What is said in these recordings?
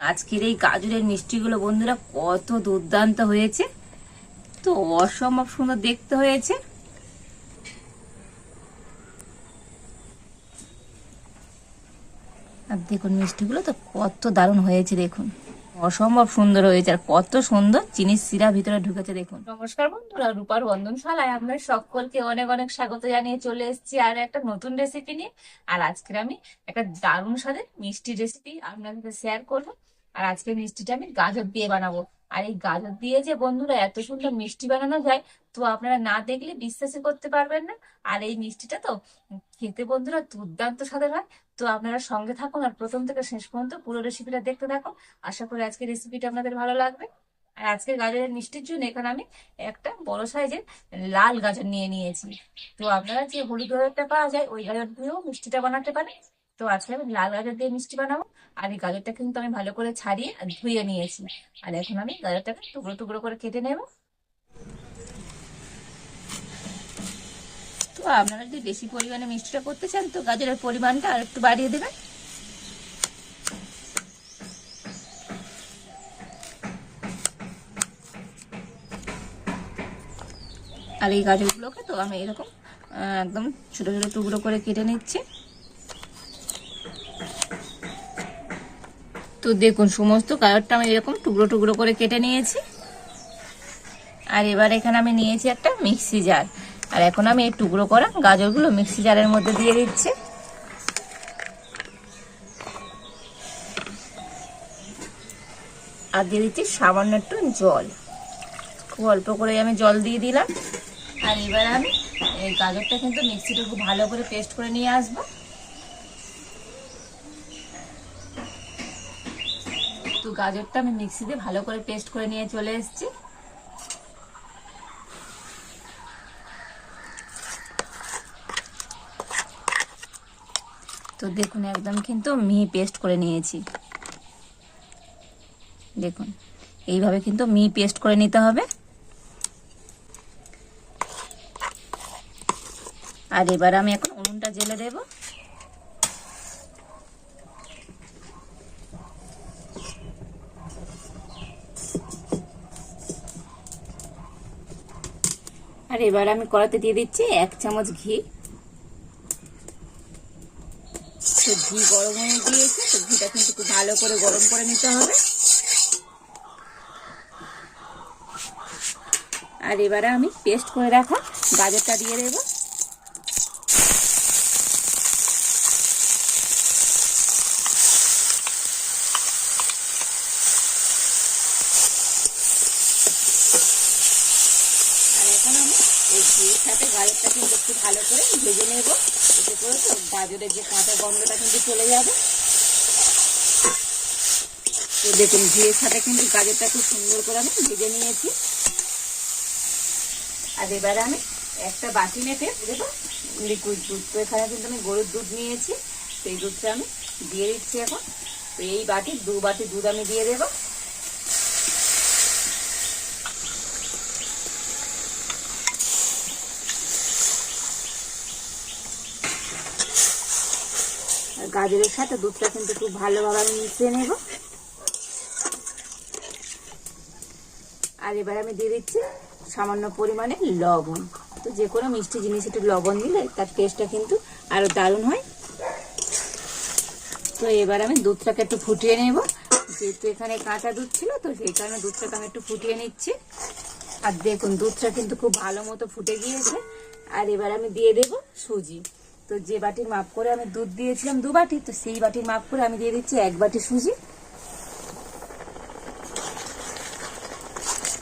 আজকের এই গাজরের মিষ্টিগুলো বন্ধুরা কত দুর্দান্ত হয়েছে। তো অসম্ভব সুন্দর দেখতে হয়েছে। আর দেখুন মিষ্টিগুলো তো কত দারুণ হয়েছে দেখুন। অসম্ভব সুন্দর হয়েছে আর কত সুন্দর চিনির সিরা ভিতরে ঢুকেছে দেখুন। নমস্কার বন্ধুরা, রূপার বন্ধনশালায় আপনার সকলকে অনেক অনেক স্বাগত জানিয়ে চলে এসেছি আর একটা নতুন রেসিপি নিয়ে। আর আজকে আমি একটা দারুণ স্বাদের মিষ্টি রেসিপি আপনার সাথে শেয়ার করব। আর আজকে মিষ্টিটা আমি গাজর দিয়ে বানাবো। আর এই গাজর দিয়ে যে বন্ধুরা এত সুন্দর মিষ্টি বানানো যায়, তো আপনারা না দেখলে বিশ্বাসই করতে পারবেন না। আর এই মিষ্টিটা তো খেতে বন্ধুরা দুর্দান্ত স্বাদের হয়। তো আপনারা সঙ্গে থাকুন আর প্রথম থেকে শেষ পর্যন্ত পুরো রেসিপিটা দেখতে থাকুন। আশা করি আজকের রেসিপিটা আপনাদের ভালো লাগবে। আর আজকের গাজরের মিষ্টির জন্য এখানে আমি একটা বড় সাইজের লাল গাজর নিয়ে নিয়েছি। তো আপনারা যে হলুদ গাজরটা পাওয়া যায়, ওই গাজর দিয়েও মিষ্টিটা বানাতে পারেন। তো আজকে আমি লাল গাজর দিয়ে মিষ্টি বানাবো। আর এই গাজরটা কিন্তু আমি ভালো করে ছাড়িয়ে ধুয়ে নিয়েছি। আর এখন আমি গাজরটাকে টুকরো টুকরো করে কেটে নেব। তো আপনারা যদি বেশি পরিমাণে মিষ্টিটা করতে চান, তো গাজরের পরিমাণটা আর একটু বাড়িয়ে দেবেন। আর এই গাজরগুলোকে তো আমি এরকম একদম ছোটো ছোটো টুকরো করে কেটে নিচ্ছি। তো দেখুন, সমস্ত গাজরটা আমি এরকম টুকরো টুকরো করে কেটে নিয়েছি। আর এবার এখানে আমি নিয়েছি একটা মিক্সি জার। আর এখন আমি এই টুকরো করা গাজরগুলো মিক্সি জারের মধ্যে দিয়ে দিচ্ছি। আর দিয়ে দিচ্ছি সামান্য একটু জল। খুব অল্প করে আমি জল দিয়ে দিলাম। আর এবার আমি এই গাজরটা কিন্তু মিক্সিটা খুব ভালো করে পেস্ট করে নিয়ে আসব। গাজরটা আমি মিক্সিতে ভালো করে পেস্ট করে নিয়ে চলে এসেছি। তো দেখুন, একদম কিন্তু মিহি পেস্ট করে নিয়েছি। দেখুন, এইভাবে কিন্তু মিহি পেস্ট করে নিতে হবে। আর এবার আমি এখন উনুনটা জেলে দেবো। আর এবার আমি কড়াতে দিয়ে দিচ্ছি এক চামচ ঘি। তো ঘি গরম হয়ে গিয়েছে, তো ঘিটা কিন্তু খুব ভালো করে গরম করে নিতে হবে। আর এবারে আমি পেস্ট করে রাখা গাজরটা দিয়ে দেবো আর এখন আমি এই ঘিয়ের সাথে গাজরটা কিন্তু একটু ভালো করে ভেজে নেব। এতে করে তো গাজরের যে কাঁচা গন্ধটা কিন্তু চলে যাবে। তো দেখুন, ঘিয়ের সাথে কিন্তু গাজরটা খুব সুন্দর করে আমি ভেজে নিয়েছি। আর এবারে আমি একটা বাটি মেপে দেবো। লিকুইড দুধ তো এখানে কিন্তু আমি গরুর দুধ নিয়েছি। সেই দুধটা আমি দিয়ে দিচ্ছি এখন। তো এই বাটি, দু বাটি দুধ আমি দিয়ে দেবো। আর গাজরের সাথে দুধটা কিন্তু খুব ভালোভাবে আমি মিশিয়ে নেব। আর এবার আমি দিয়ে দিচ্ছি সামান্য পরিমাণে লবণ। তো যে কোনো মিষ্টি জিনিস একটু লবণ দিলে তার টেস্টটা কিন্তু আরও দারুণ হয়। তো এবার আমি দুধটাকে একটু ফুটিয়ে নেব। যেহেতু এখানে কাঁচা দুধ ছিল, তো সেই কারণে দুধটাকে আমি একটু ফুটিয়ে নিচ্ছি। আর দেখুন, দুধটা কিন্তু খুব ভালো মতো ফুটে গিয়েছে। আর এবার আমি দিয়ে দেব সুজি। তো যে বাটির মাপ করে আমি দুধ দিয়েছিলাম দু বাটি, তো সেই বাটির মাপ করে আমি দিয়ে দিচ্ছি এক বাটি সুজি।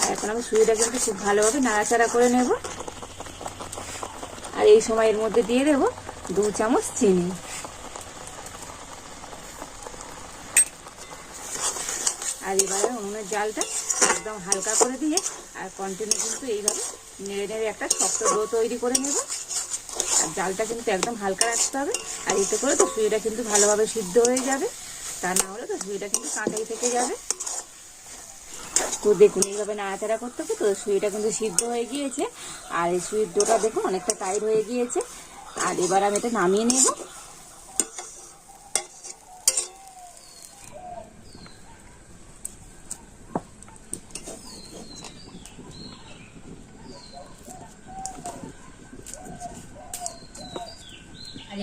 আর এখন আমি সুজিটা কিন্তু খুব ভালোভাবে নাড়াচাড়া করে নেব। আর এই সময় এর মধ্যে দিয়ে দেব দু চামচ চিনি। আর এবারে উনুনের জালটা একদম হালকা করে দিয়ে আর কন্টিনিউ কিন্তু এইভাবে নেড়ে নেড়ে একটা শক্ত ডো তৈরি করে নেব। আর ডালটা কিন্তু একদম হালকা রাখতে হবে। আর এতে করে তো সুইটা কিন্তু ভালোভাবে সিদ্ধ হয়ে যাবে। তা না হলে তো সুইটা কিন্তু কাঁটাই থেকে যাবে। তো দেখুন, এইভাবে নাড়াচাড়া করতে হবে তো সুইটা কিন্তু সিদ্ধ হয়ে গিয়েছে। আর এই সুইটা দেখুন, অনেকটা টাইট হয়ে গিয়েছে। আর এবার আমি এটা নামিয়ে নেব।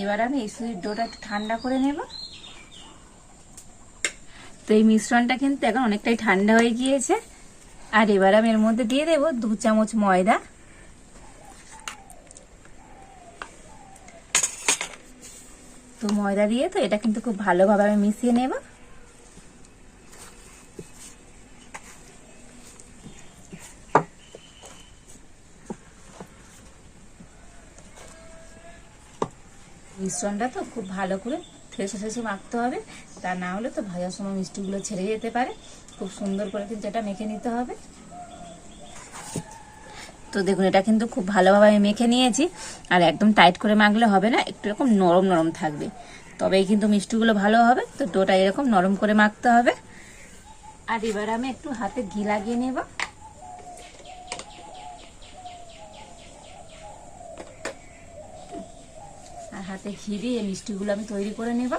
এবার আমি এই সুজির ডোটা একটু ঠান্ডা করে নেব। তো এই মিশ্রণটা কিন্তু এখন অনেকটাই ঠান্ডা হয়ে গিয়েছে। আর এবার আমি এর মধ্যে দিয়ে দেবো দু চামচ ময়দা। তো ময়দা দিয়ে তো এটা কিন্তু খুব ভালোভাবে আমি মিশিয়ে নেব। মিশ্রণটা তো খুব ভালো করে ঠেসে ঠেসে মাখতে হবে। তা না হলে তো ভাজার সময় মিষ্টিগুলো ছেড়ে যেতে পারে। খুব সুন্দর করে কিন্তু এটা মেখে নিতে হবে। তো দেখুন, এটা কিন্তু খুব ভালোভাবে আমি মেখে নিয়েছি। আর একদম টাইট করে মাখলে হবে না, একটু এরকম নরম নরম থাকবে। তবেই কিন্তু মিষ্টিগুলো ভালো হবে। তো ডোটা এরকম নরম করে মাখতে হবে। আর এবার আমি একটু হাতে ঘি লাগিয়ে নেব। হাতে ঘি দিয়ে মিষ্টিগুলো আমি তৈরি করে নেব।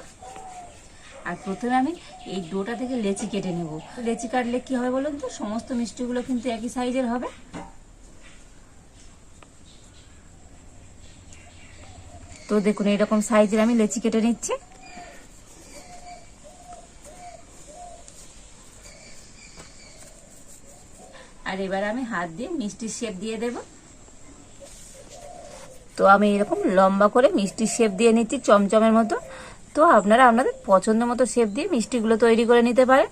আর প্রথমে আমি এই ডোটা থেকে লেচি কেটে নেব। লেচি কাটলে কি হবে বলুন তো? সমস্ত মিষ্টিগুলো কিন্তু একই সাইজের হবে। তো দেখুন এরকম সাইজের আমি লেচি কেটে নিচ্ছি। আর এবার আমি হাত দিয়ে মিষ্টির শেপ দিয়ে দেব। তো আমি এরকম লম্বা করে মিষ্টির শেপ দিয়ে নিচ্ছি, চমচমের মতো। তো আপনারা আপনাদের পছন্দ মতো শেপ দিয়ে মিষ্টিগুলো তৈরি করে নিতে পারেন।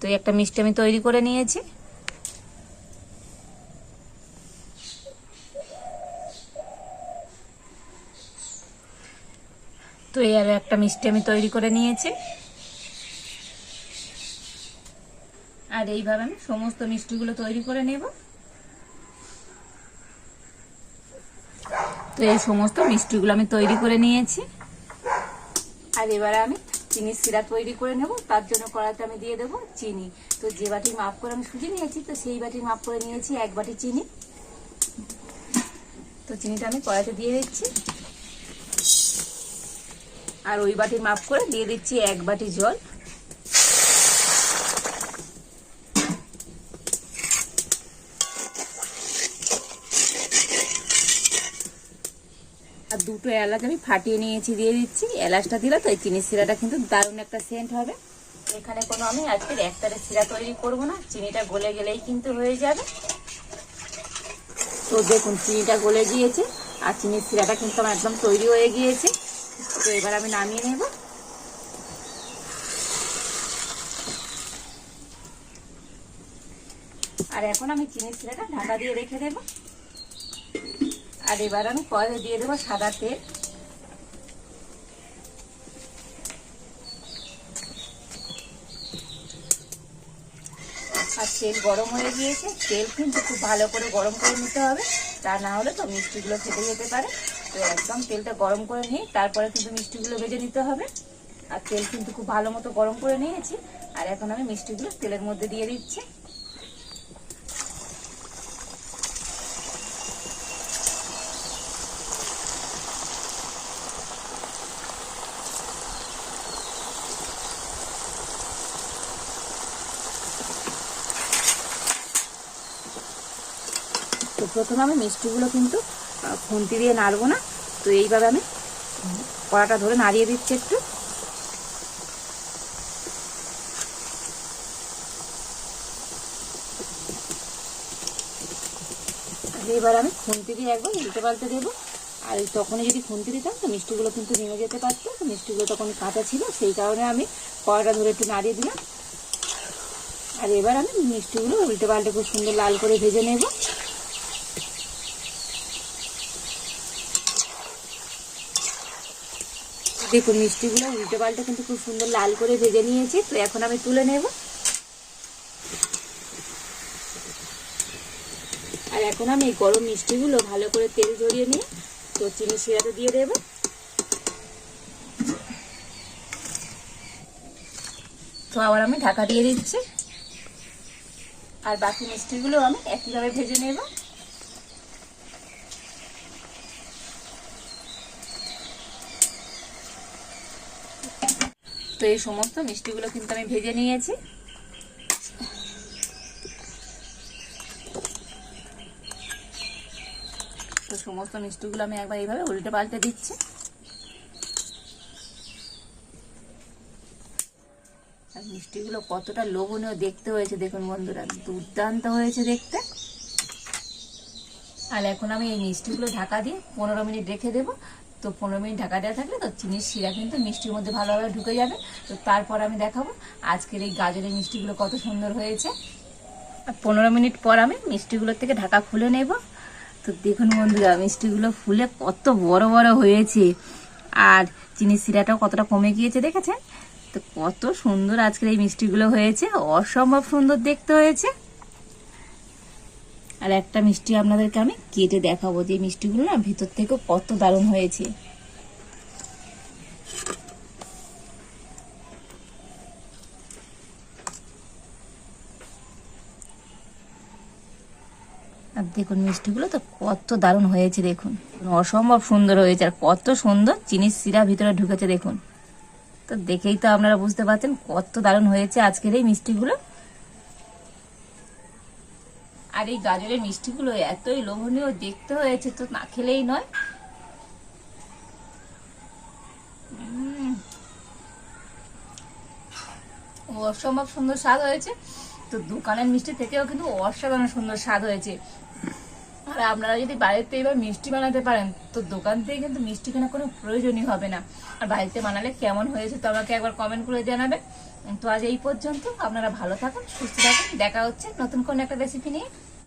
তো একটা মিষ্টি আমি তৈরি করে নিয়েছি। তো এই আরও একটা মিষ্টি আমি তৈরি করে নিয়েছি। আর এইভাবে আমি সমস্ত মিষ্টিগুলো তৈরি করে নেব। তো এই সমস্ত মিষ্টিগুলো আমি তৈরি করে নিয়েছি। আর এবারে আমি চিনির সিরা তৈরি করে নেব। তার জন্য কড়াইতে আমি দিয়ে দেবো চিনি। তো যে বাটির মাপ করে আমি সুজি নিয়েছি, তো সেই বাটির মাপ করে নিয়েছি এক বাটি চিনি। তো চিনিটা আমি কড়াইতে দিয়ে দিচ্ছি। আর ওই বাটির মাপ করে দিয়ে দিচ্ছি এক বাটি জল। আর দুটো এলাচ আমি ফাটিয়ে নিয়েছি, দিয়ে দিচ্ছি। এলাচটা দিলে তো এই চিনির শিরাটা কিন্তু দারুণ একটা সেন্ট হবে। এখানে কোনো আমি আজকের একটারে শিরা তৈরি করব না, চিনিটা গলে গেলেই কিন্তু হয়ে যাবে। তো দেখুন, চিনিটা গলে গিয়েছে আর চিনির শিরাটা কিন্তু আমার একদম তৈরি হয়ে গিয়েছে। তো এবার আমি নামিয়ে নেব। আর এখন আমি চিনির শিরাটা ঢাকা দিয়ে রেখে দেব। আর এবার আমি কয়েলে দিয়ে দেবো সাদা তেল। আর তেল গরম হয়ে গিয়েছে, তেল কিন্তু খুব ভালো করে গরম করে নিতে হবে, তা না হলে তো মিষ্টিগুলো ফেটে যেতে পারে। তো একদম তেলটা গরম করে নিয়ে, তারপরে কিন্তু মিষ্টিগুলো ভেজে নিতে হবে। আর তেল কিন্তু খুব ভালো মতো গরম করে নিয়েছি, আর এখন আমি মিষ্টিগুলো তেলের মধ্যে দিয়ে দিচ্ছি। প্রথমে আমি মিষ্টিগুলো কিন্তু খুন্তি দিয়ে নাড়বো না। তো এইভাবে আমি কড়াটা ধরে নাড়িয়ে দিচ্ছি একটু। এবার আমি খুন্তি দিয়ে একবার উল্টে পাল্টে দেবো। আর তখনই যদি খুন্তি দিতাম, তো মিষ্টিগুলো কিন্তু নেমে যেতে পারতো। মিষ্টিগুলো তখন কাঁচা ছিল, সেই কারণে আমি কড়াটা ধরে একটু নাড়িয়ে দিলাম। আর এবার আমি মিষ্টিগুলো উল্টে পাল্টে খুব সুন্দর লাল করে ভেজে নেব। দেখুন, মিষ্টিগুলো উল্টে পাল্টে কিন্তু খুব সুন্দর লাল করে ভেজে নিয়েছি, তো এখন আমি তুলে নেব। আর এখন আমি এই গরম মিষ্টিগুলো ভালো করে তেল জড়িয়ে নিয়ে, তো চিনি শিরাতে দিয়ে দেব। তো আবার আমি ঢাকা দিয়ে দিচ্ছি। আর বাকি মিষ্টিগুলো আমি একইভাবে ভেজে নেব। এই সমস্ত মিষ্টিগুলো কিন্তু আমি ভেজে নিয়েছি। তো সমস্ত মিষ্টিগুলো আমি একবার এইভাবে উল্টে পাল্টে দিচ্ছি। আর মিষ্টিগুলো কতটা লোভনীয় দেখতে হয়েছে, দেখুন বন্ধুরা, দুর্দান্ত হয়েছে দেখতে। আর এখন আমি এই মিষ্টিগুলো ঢাকা দিয়ে পনেরো মিনিট রেখে দেবো। তো পনেরো মিনিট ঢাকা দেওয়া থাকলে তো চিনির শিরা কিন্তু মিষ্টির মধ্যে ভালোভাবে ঢুকে যাবে। তো তারপর আমি দেখাবো আজকের এই গাজরের মিষ্টিগুলো কত সুন্দর হয়েছে। পনেরো মিনিট পর আমি মিষ্টিগুলোর থেকে ঢাকা খুলে নেব। তো দেখুন বন্ধুরা, মিষ্টিগুলো ফুলে কত বড় বড় হয়েছে। আর চিনির শিরাটাও কতটা কমে গিয়েছে দেখেছেন? তো কত সুন্দর আজকের এই মিষ্টিগুলো হয়েছে। অসম্ভব সুন্দর দেখতে হয়েছে। আর একটা মিষ্টি আপনাদেরকে আমি কেটে দেখাবো যে মিষ্টিগুলো না ভিতর থেকে কত দারুণ হয়েছে। আর দেখুন মিষ্টিগুলো তো কত দারুণ হয়েছে দেখুন। অসম্ভব সুন্দর হয়েছে আর কত সুন্দর চিনির শিরা ভিতরে ঢুকেছে দেখুন। তো দেখেই তো আপনারা বুঝতে পারছেন কত দারুণ হয়েছে আজকের এই মিষ্টিগুলো। আর এই গাজরের মিষ্টিগুলো এতই লোভনীয়, দেখতে হয়েছে তো, না খেলেই নয়। অসম্ভব সুন্দর স্বাদ হয়েছে। তো দোকানের মিষ্টি থেকেও কিন্তু অসাধারণ সুন্দর স্বাদ হয়েছে। আর আপনারা যদি বাড়িতে এবার মিষ্টি বানাতে পারেন, তো দোকান থেকে কিন্তু মিষ্টি কেনার কোনো প্রয়োজনই হবে না। আর বাড়িতে বানালে কেমন হয়েছে তো আমাকে একবার কমেন্ট করে জানাবেন। তো আজ এই পর্যন্ত, আপনারা ভালো থাকুন, সুস্থ থাকুন, দেখা হচ্ছে নতুন কোনো একটা রেসিপি নিয়ে।